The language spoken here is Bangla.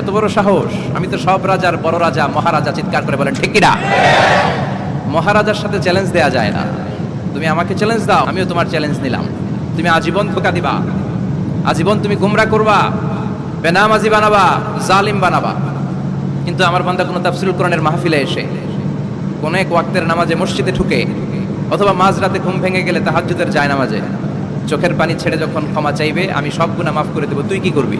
এত বড় সাহস? আমি তো সব রাজার বড় রাজা, মহারাজা চিৎকার করে বলেন ঠিকিরা মহারাজার সাথে চ্যালেঞ্জ দেয়া যায় না। তুমি আমাকে চ্যালেঞ্জ দাও, আমিও তোমার চ্যালেঞ্জ নিলাম। তুমি আজীবন ধোকা দিবা। আজীবন তুমি গুমরা করবা। বেনামাজি বানাবা, জালিম বানাবা। কিন্তু আমার বান্দা কোনো তাফসিল কোরআনের মাহফিলে এসে কোনো এক ওয়াক্তের নামাজে মসজিদে ঢুকে অথবা মাঝরাতে ঘুম ভেঙে গেলে তাহাজ্জুদের যায় নামাজে চোখের পানি ছেড়ে যখন ক্ষমা চাইবে, আমি সব গুণা মাফ করে দেবো। তুই কি করবি?